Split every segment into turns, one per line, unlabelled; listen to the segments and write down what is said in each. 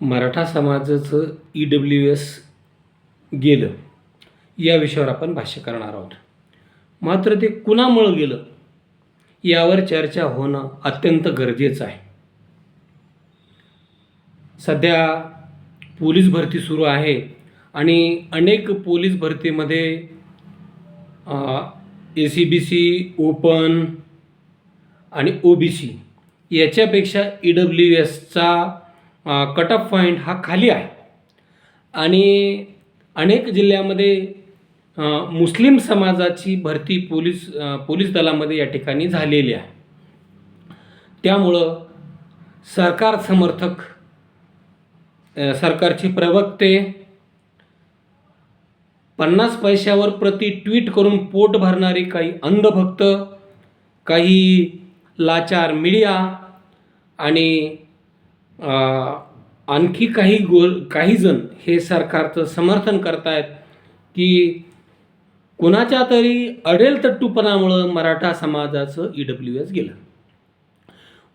मराठा समाजाचं E W S गेलं या विषयावर आपण भाष्य करणार आहोत. मात्र ते कुणामुळं गेलं यावर चर्चा होणं अत्यंत गरजेचं आहे. सध्या पोलीस भरती सुरू आहे आणि अनेक पोलीस भरतीमध्ये A C B C open आणि ओ बी सी याच्यापेक्षा ई डब्ल्यू एसचा कट ऑफ पॉईंट हा खाली आहे. आणि अनेक जिल्ह्यामध्ये मुस्लिम समाजाची भरती पोलीस पोलीस दलामध्ये या ठिकाणी झालेली आहे. त्यामुळं सरकार समर्थक सरकारचे प्रवक्ते पन्नास पैशावर प्रति ट्विट करून पोट भरणारे काही अंधभक्त काही लाचार मीडिया आणि आणखी काही गो काहीजण हे सरकारचं समर्थन करतायत की कुणाच्या तरी अडेल तट्टूपणामुळं मराठा समाजाचं ई डब्ल्यू एस गेलं.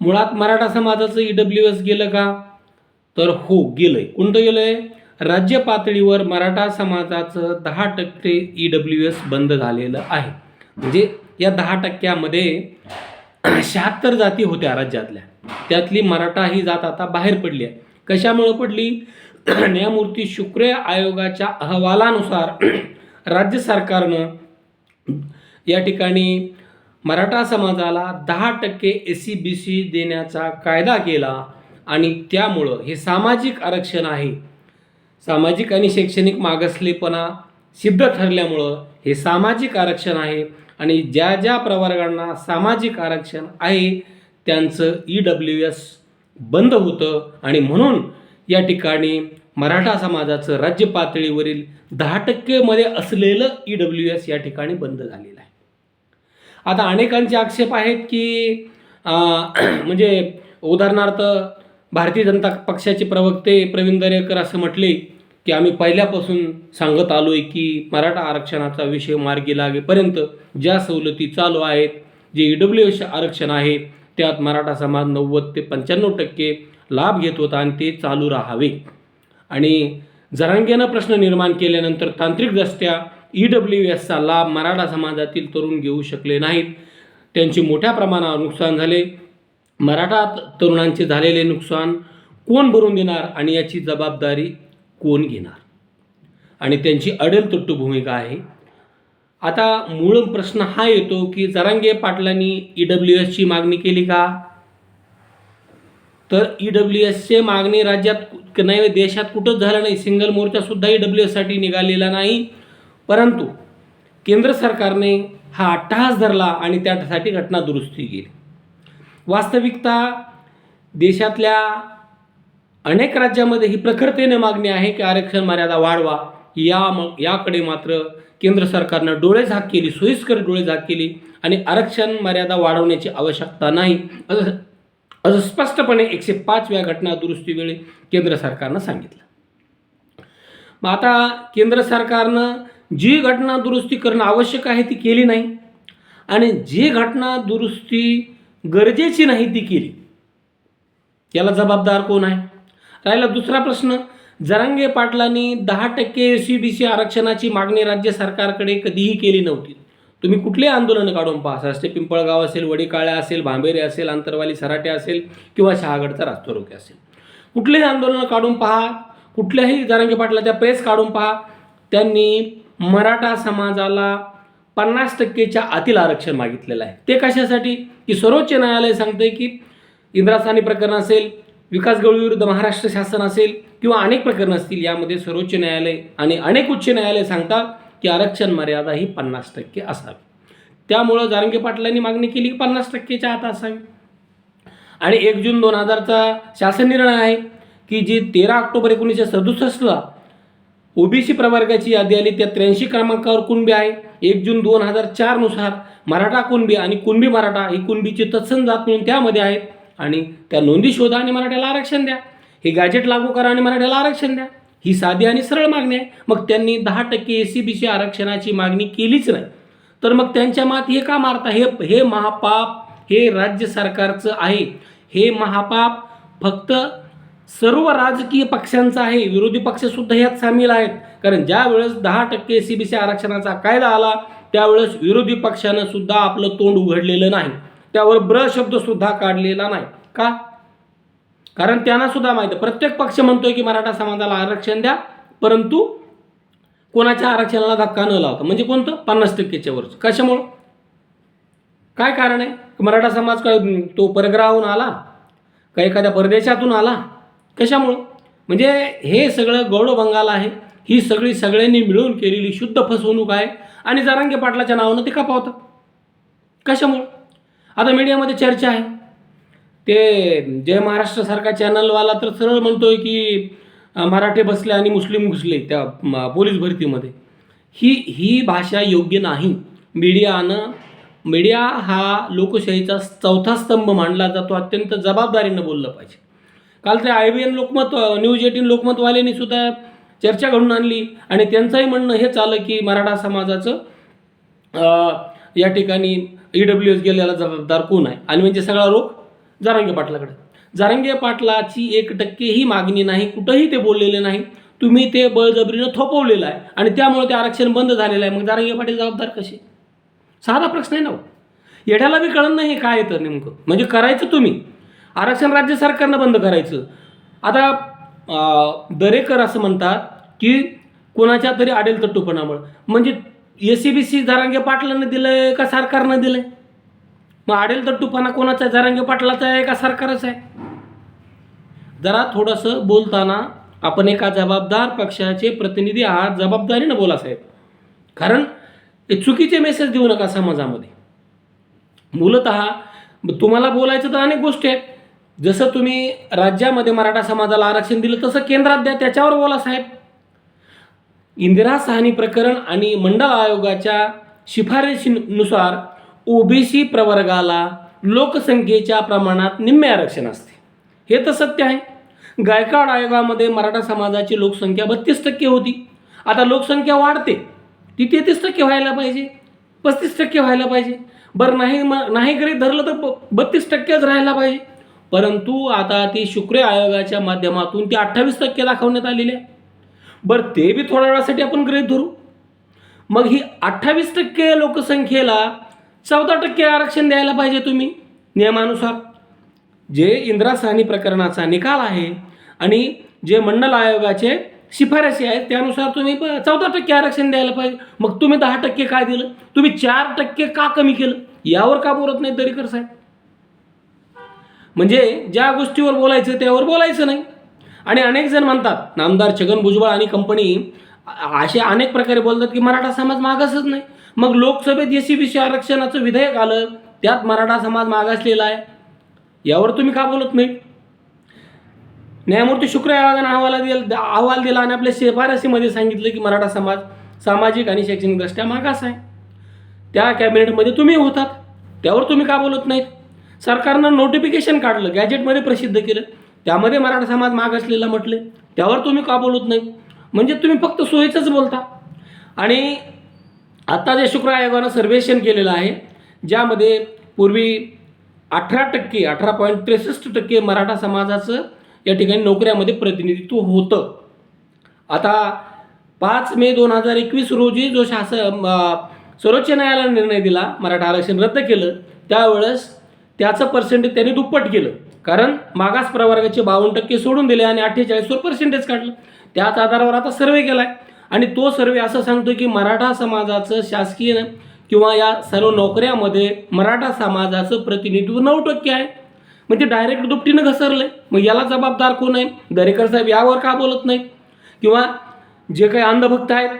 मुळात मराठा समाजाचं ई डब्ल्यू एस गेलं का? तर हो गेलंय. कोणतं गेलंय? राज्य पातळीवर मराठा समाजाचं दहा टक्के ई डब्ल्यू एस बंद झालेलं आहे. म्हणजे या दहा टक्क्यामध्ये शहात्तर जाती होत्या राज्यातल्या. त्यातली मराठा ही जात आता बाहेर पडली आहे. कशामुळं पडली? न्यायमूर्ती शुक्रे आयोगाच्या अहवालानुसार राज्य सरकारनं या ठिकाणी मराठा समाजाला दहा टक्के ए सी बी सी देण्याचा कायदा केला आणि त्यामुळं हे सामाजिक आरक्षण आहे. सामाजिक आणि शैक्षणिक मागासलेपणा सिद्ध ठरल्यामुळं हे सामाजिक आरक्षण आहे आणि ज्या ज्या प्रवर्गांना सामाजिक आरक्षण आहे त्यांचं ई डब्ल्यू एस बंद होतं आणि म्हणून या ठिकाणी मराठा समाजाचं राज्य पातळीवरील दहा टक्केमध्ये असलेलं ई डब्ल्यू एस या ठिकाणी बंद झालेलं आहे. आता अनेकांचे आक्षेप आहेत की म्हणजे उदाहरणार्थ भारतीय जनता पक्षाचे प्रवक्ते प्रवीण दरेकर असं म्हटले की आम्ही पहिल्यापासून सांगत आलो आहे की मराठा आरक्षणाचा विषय मार्गी लागेपर्यंत ज्या सवलती चालू आहेत जे ई डब्ल्यू एस आरक्षण आहे त्यात मराठा समाज नव्वद ते पंच्याण्णव टक्के लाभ घेत होता आणि ते चालू राहावे. आणि जरांगेनं प्रश्न निर्माण केल्यानंतर तांत्रिकदृष्ट्या ई डब्ल्यू एसचा लाभ मराठा समाजातील तरुण घेऊ शकले नाहीत. त्यांचे मोठ्या प्रमाणावर नुकसान झाले. मराठा तरुणांचे झालेले नुकसान कोण भरून देणार आणि याची जबाबदारी कोण घेणार? आणि त्यांची अडेल तुट्टू भूमिका आहे. आता मूळ प्रश्न हा येतो की जरांगे पाटलांनी ई डब्ल्यू एसची मागणी केली का? तर ई डब्ल्यू एसचे मागणी राज्यात नाही देशात कुठंच झालं नाही. सिंगल मोर्चासुद्धा ई डब्ल्यू एससाठी निघालेला नाही. परंतु केंद्र सरकारने हा अट्टहास धरला आणि त्यासाठी घटना दुरुस्ती केली. वास्तविकता देशातल्या अनेक राज्यामध्ये ही प्रखरतेने मागणी आहे की आरक्षण मर्यादा वाढवा. या म याकडे मात्र केंद्र सरकारनं डोळे झाक केली सोयीस्कर डोळे झाक केली आणि आरक्षण मर्यादा वाढवण्याची आवश्यकता नाही असं असं स्पष्टपणे एकशे पाचव्या घटना दुरुस्तीवेळी केंद्र सरकारनं सांगितलं. मग आता केंद्र सरकारनं जी घटना दुरुस्ती करणं आवश्यक आहे ती केली नाही आणि जी घटना दुरुस्ती गरजेची नाही ती केली याला जबाबदार कोण आहे? राहिला दुसरा प्रश्न. जरांगे पाटलांनी दहा टक्के ए सी बी सी आरक्षणाची मागणी राज्य सरकारकडे कधीही केली नव्हती. तुम्ही कुठले आंदोलन काढून पहा साष्टे पिंपळगाव असेल वडीकाळ्या असेल भांबेरे असेल आंतरवाली सराटे असेल किंवा शहागडचा रास्तरोके असेल? कुठलेही आंदोलन काढून पहा. कुठल्याही जरांगे पाटलाच्या प्रेस काढून पहा. त्यांनी मराठा समाजाला पन्नास टक्केच्या आतील आरक्षण मागितलेलं आहे. ते कशासाठी? की सर्वोच्च न्यायालय सांगते की इंद्रासानी प्रकरण असेल विकास गवळी विरुद्ध महाराष्ट्र शासन असेल किंवा अनेक प्रकरणं असतील यामध्ये सर्वोच्च न्यायालय आणि अनेक उच्च न्यायालय सांगतात की आरक्षण मर्यादा ही पन्नास टक्के असावी. त्यामुळं जारंगे पाटलांनी मागणी केली की पन्नास टक्केच्या आत असावी. आणि एक जून दोन हजारचा शासन निर्णय आहे की जी तेरा ऑक्टोबर एकोणीसशे सदुसष्टला ओबीसी प्रवर्गाची यादी आली त्या त्र्याऐंशी क्रमांकावर कुणबी आहे. एक जून दोन हजार चारनुसार मराठा कुणबी आणि कुणबी मराठा ही कुणबीची तत्सम जात म्हणून त्यामध्ये आहेत आणि त्या नोंदी शोधा आणि मराठ्याला आरक्षण द्या. हे गॅजेट लागू करा आणि मराठ्याला आरक्षण द्या. ही साधी आणि सरळ मागणी आहे. मग त्यांनी दहा टक्के ए सी बी सी आरक्षणाची मागणी केलीच नाही. तर मग त्यांच्या मात हे का मारता? हे हे महापाप हे राज्य सरकारचं आहे. हे महापाप फक्त सर्व राजकीय पक्षांचं आहे. विरोधी पक्षसुद्धा यात सामील आहेत. कारण ज्या वेळेस दहा टक्के सी बी सी आरक्षणाचा कायदा आला त्यावेळेस विरोधी पक्षानं सुद्धा आपलं तोंड उघडलेलं नाही. त्यावर ब्र शब्द सुद्धा काढलेला नाही. का? कारण त्यांना सुद्धा माहिती आहे, प्रत्येक पक्ष म्हणतोय की मराठा समाजाला आरक्षण द्या परंतु कोणाच्या आरक्षणाला धक्का न लावता. म्हणजे कोणतं? पन्नास टक्केच्या वरचं कशामुळं? काय कारण आहे? मराठा समाज काय तो परग्रहाहून आला? का एखाद्या परदेशातून आला? कशामुळं? म्हणजे हे सगळं गौडबंगाल आहे. ही सगळी सगळ्यांनी मिळून केलेली शुद्ध फसवणूक आहे. आणि जरांगे पाटलाच्या नावानं ते खपावतं कशामुळं? आता मीडियामध्ये चर्चा आहे. ते जय महाराष्ट्रासारखा चॅनलवाला तर सरळ म्हणतोय की मराठे बसले आणि मुस्लिम घुसले त्या पोलीस भरतीमध्ये. ही ही भाषा योग्य नाही. मीडियानं मीडिया हा लोकशाहीचा चौथा स्तंभ मानला जातो अत्यंत जबाबदारीनं बोललं पाहिजे. काल ते I B N Lokmat news eighteen लोकमतवाल्यांनी सुद्धा चर्चा घडून आणली आणि त्यांचंही म्हणणं हेच आलं की मराठा समाजाचं या ठिकाणी ई डब्ल्यू एस गेलेला जबाबदार कोण आहे? आणि म्हणजे सगळा रोग जारांगे पाटलाकडे. जारांगे पाटलाची एक टक्केही मागणी नाही कुठंही ते बोललेले नाही. तुम्ही ते बळजबरीनं थोपवलेलं आहे आणि त्यामुळे ते आरक्षण बंद झालेलं आहे. मग जारांगे पाटील जबाबदार कसे? साधा प्रश्न आहे ना हो. येड्याला बी कळत नाही हे काय येतं नेमकं. म्हणजे करायचं तुम्ही. आरक्षण राज्य सरकारनं बंद करायचं. आता दरेकर असं म्हणतात की कोणाच्या तरी आडेल तट्टूपणामुळं म्हणजे S C B C Jarange पाटलानं दिलंय का सरकारनं दिलंय? मग आडेल तट्टूपणा कोणाचा आहे? जरांगे पाटलाचा आहे का सरकारच आहे? जरा थोडंसं बोलताना आपण एका जबाबदार पक्षाचे प्रतिनिधी आहात. जबाबदारीनं बोला साहेब. कारण चुकीचे मेसेज देऊ नका समाजामध्ये. मूलत तुम्हाला बोलायचं तर अनेक गोष्टी आहेत. जसं तुम्ही राज्यामध्ये मराठा समाजाला आरक्षण दिलं तसं केंद्रात द्या त्याच्यावर बोला साहेब. इंदिरा साहनी प्रकरण आणि मंडळ आयोगाच्या शिफारशीनुसार ओबीसी प्रवर्गाला लोकसंख्येच्या प्रमाणात निम्मे आरक्षण असते. हे तर सत्य आहे. गायकवाड आयोगामध्ये मराठा समाजाची लोकसंख्या बत्तीस टक्के होती. आता लोकसंख्या वाढते. ती तेहतीस टक्के व्हायला पाहिजे. पस्तीस टक्के व्हायला पाहिजे. बरं नाही म नाही गरीब धरलं तर ब बत्तीस टक्केच राहायला पाहिजे. परंतु आता ती शुक्र आयोगाच्या माध्यमातून ती अठ्ठावीस टक्के दाखवण्यात आलेली आहे. बरं ते बी थोड्या वेळासाठी आपण गृहीत धरू. मग ही अठ्ठावीस टक्के लोकसंख्येला चौदा टक्के आरक्षण द्यायला पाहिजे तुम्ही नियमानुसार. जे इंदिरा साहनी प्रकरणाचा निकाल आहे आणि जे मंडल आयोगाचे शिफारसी आहेत त्यानुसार तुम्ही चौदा टक्के आरक्षण द्यायला पाहिजे. मग तुम्ही दहा टक्के काय दिलं? तुम्ही चार टक्के का कमी केलं? यावर का बोलत नाही दरेकर साहेब? म्हणजे ज्या गोष्टीवर बोलायचं त्यावर बोलायचं नाही. आणि अनेक जण म्हणतात नामदार छगन भुजबळ आणि कंपनी असे अनेक प्रकारे बोलतात की मराठा समाज मागासच नाही. मग लोकसभेत एस सी बी सी आरक्षणाचं विधेयक आलं त्यात मराठा समाज मागासलेला आहे. यावर तुम्ही का बोलत नाही? न्यायमूर्ती शुक्र आयोगानं अहवाला दिला अहवाल दिला आणि आपल्या शिफारसीमध्ये सांगितलं की मराठा समाज सामाजिक आणि शैक्षणिकदृष्ट्या मागास आहे. त्या कॅबिनेटमध्ये तुम्ही होतात. त्यावर तुम्ही का बोलत नाहीत? सरकारनं नोटिफिकेशन काढलं गॅजेटमध्ये प्रसिद्ध केलं. त्यामध्ये मराठा समाज मागासलेला म्हटले त्यावर तुम्ही का बोलत नाही? म्हणजे तुम्ही फक्त सोयीचंच बोलता. आणि आता जे शुक्र आयोगानं सर्वेक्षण केलेलं आहे ज्यामध्ये पूर्वी अठरा टक्के अठरा पॉईंट त्रेसष्ट टक्के मराठा समाजाचं या ठिकाणी नोकऱ्यामध्ये प्रतिनिधित्व होतं. आता पाच मे दोन हजार एकवीस रोजी जो शासन सर्वोच्च न्यायालयाने निर्णय दिला मराठा आरक्षण रद्द केलं त्यावेळेस त्याचं पर्सेंटेज त्यांनी दुप्पट केलं. कारण मागास प्रवर्गाचे बावन्न टक्के सोडून दिले आणि अठ्ठेचाळीसवर पर्सेंटेज काढलं. त्याच आधारावर आता सर्वे केला आहे आणि तो सर्वे असं सांगतो की मराठा समाजाचं शासकीय किंवा या सर्व नोकऱ्यामध्ये मराठा समाजाचं प्रतिनिधित्व नऊ टक्के आहे. मग ते डायरेक्ट दुपटीनं घसरलंय. मग याला जबाबदार कोण आहे? दरेकर साहेब यावर का बोलत नाहीत? किंवा जे काही अंधभक्त आहेत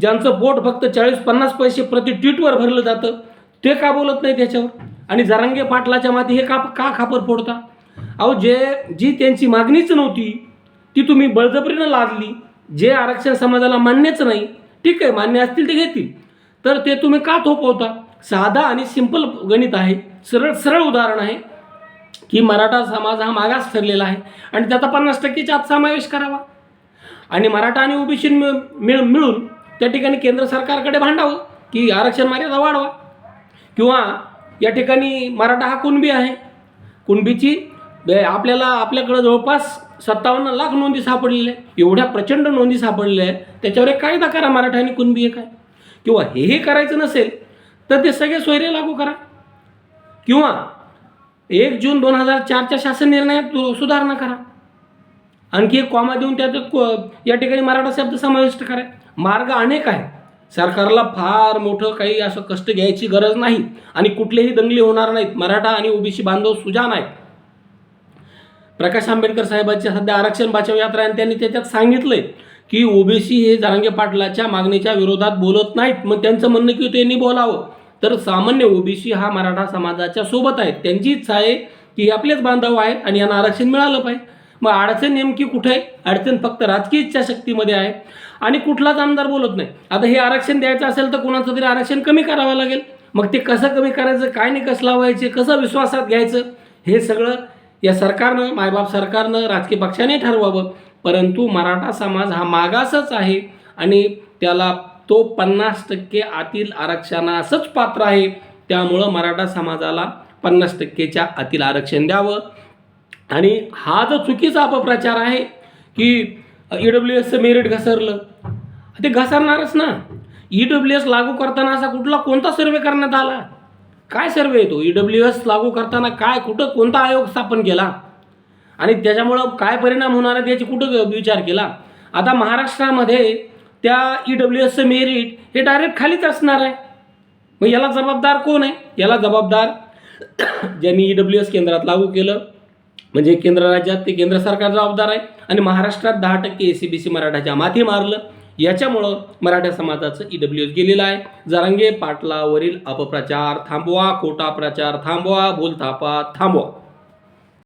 ज्यांचं बोट फक्त चाळीस पन्नास पैसे प्रति ट्वीटवर भरलं जातं ते का बोलत नाही त्याच्यावर आणि जरांगे पाटलाच्या माती हे का का खापर फोडता? अहो जे जी त्यांची मागणीच नव्हती ती तुम्ही बळजबरीनं लादली. जे आरक्षण समाजाला मान्यच नाही ठीक आहे मान्य असतील ते घेतील. तर ते तुम्ही का थोपवता? साधा आणि सिंपल गणित आहे सरळ सरळ उदाहरण आहे की मराठा समाज हा मागास ठरलेला आहे आणि त्याचा पन्नास टक्केच्या आत समावेश करावा. आणि मराठा आणि ओबीसी मिळ मिळून त्या ठिकाणी केंद्र सरकारकडे भांडावं की आरक्षण मर्यादा वाढवा. किंवा या ठिकाणी मराठा हा कुणबी आहे? कुणबीची आपल्याला आपल्याकडं जवळपास सत्तावन्न लाख नोंदी सापडलेल्या आहे एवढ्या प्रचंड नोंदी सापडलेल्या आहेत. त्याच्यावर एक कायदा करा मराठा आणि कुणबी काय किंवा हे हे करायचं नसेल तर ते सगळे सोयरे लागू करा. किंवा एक जून दोन हजार चारच्या शासन निर्णयात सुधारणा करा. आणखी एक कॉमा देऊन त्यात को- या ठिकाणी मराठा शब्द समाविष्ट करा. मार्ग अनेक आहे सरकारला फार मोठं काही असं कष्ट घ्यायची गरज नाही. आणि कुठलेही दंगली होणार नाहीत. मराठा आणि ओबीसी बांधव सुजान आहेत. प्रकाश आंबेडकर साहेबांची सध्या आरक्षण बचाव यात्रा आणि त्यांनी त्याच्यात सांगितलंय की ओबीसी हे जरांगे पाटलाच्या मागणीच्या विरोधात बोलत नाहीत. मग त्यांचं म्हणणं की त्यांनी बोलावं. तर सामान्य ओबीसी हा मराठा समाजाच्या सोबत आहेत त्यांची इच्छा आहे की आपलेच बांधव आहे आणि यांना आरक्षण मिळालं पाहिजे. मग अडचण नेमकी कुठे आहे? अडचण फक्त राजकीय इच्छाशक्तीमध्ये आहे. आणि कुठलाच आमदार बोलत नाही. आता हे आरक्षण द्यायचं असेल तर कोणाचं तरी आरक्षण कमी करावं लागेल. मग ते कसं कमी करायचं? काय निकष लावायचे? कसं विश्वासात घ्यायचं? हे सगळं या सरकारनं मायबाप सरकारनं राजकीय पक्षाने ठरवावं. परंतु मराठा समाज हा मागासच आहे आणि त्याला तो पन्नास टक्के आतील आरक्षणासच पात्र आहे. त्यामुळं मराठा समाजाला पन्नास टक्केच्या आतील आरक्षण द्यावं. आणि हा जो चुकीचा अपप्रचार आहे की ई डब्ल्यू एसचं मेरिट घसरलं ते घसरणारच ना. ई डब्ल्यू एस लागू करताना असा कुठला कोणता सर्वे करण्यात आला? काय सर्वे येतो ई डब्ल्यू एस लागू करताना काय कुठं कोणता आयोग स्थापन केला? आणि त्याच्यामुळं काय परिणाम होणार आहे याची कुठं विचार केला? आता महाराष्ट्रामध्ये त्या ई डब्ल्यू एसचं मेरिट हे डायरेक्ट खालीच असणार आहे. मग याला जबाबदार कोण आहे? याला जबाबदार ज्यांनी ई डब्ल्यू एस केंद्रात लागू केलं म्हणजे केंद्र राज्यात ते केंद्र सरकार जबाबदार आहे. आणि महाराष्ट्रात दहा टक्के ए सी बी सी मराठाच्या माथी मारलं. याच्यामुळं मराठा समाजाचं ई डब्ल्यू एस गेलेलं आहे. जरांगे पाटलावरील अपप्रचार थांबवा खोटा प्रचार थांबवा बोलथापा थांबवा.